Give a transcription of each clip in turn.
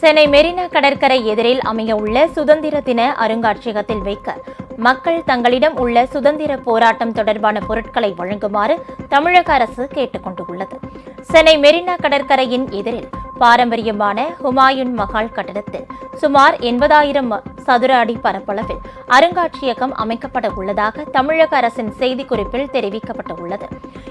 சென்னை மெரினா கடற்கரை எதிரில் அமைய உள்ள சுதந்திர தின அருங்காட்சியகத்தில் வைக்க மக்கள் தங்களிடம் உள்ள சுதந்திர போராட்டம் தொடர்பான பொருட்களை வழங்குமாறு தமிழக அரசு கேட்டுக்கொண்டுள்ளது சென்னை மெரினா கடற்கரையின் எதிரில் பாரம்பரியமான ஹுமாயூன் மஹால் கட்டடத்தில் சுமார் எண்பதாயிரம் சதுர அடி பரப்பளவில் அருங்காட்சியகம் அமைக்கப்பட உள்ளதாக தமிழக அரசின் செய்திக்குறிப்பில் தெரிவிக்கப்பட்டுள்ளது.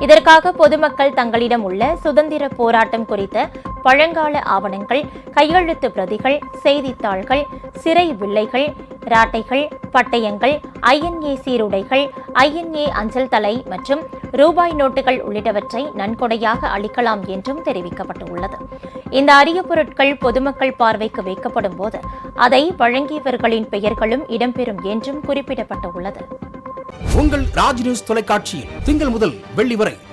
இதற்காக பொதுமக்கள் தங்களிடம் உள்ள சுதந்திர போராட்டம் குறித்த பழங்கால ஆவணங்கள் கையெழுத்து பிரதிகள் செய்தித்தாள்கள் சிறை வில்லைகள் ராட்டைகள் பட்டயங்கள் ஐஎன்ஏ சீருடைகள் ஐஎன்ஏ அஞ்சல் தலை மற்றும் ரூபாய் நோட்டுகள் உள்ளிட்டவற்றை நன்கொடையாக அளிக்கலாம் என்றும் தெரிவிக்கப்பட்டுள்ளது. இந்த அரிய பொருட்கள் பொதுமக்கள் பார்வைக்கு வைக்கப்படும் போது அதை வழங்கியவர்களின் பெயர்களும் இடம்பெறும் என்றும் குறிப்பிடப்பட்டுள்ளது. உங்கள் ராஜ் நியூஸ் தொலைக்காட்சியில் திங்கள் முதல் வெள்ளி வரை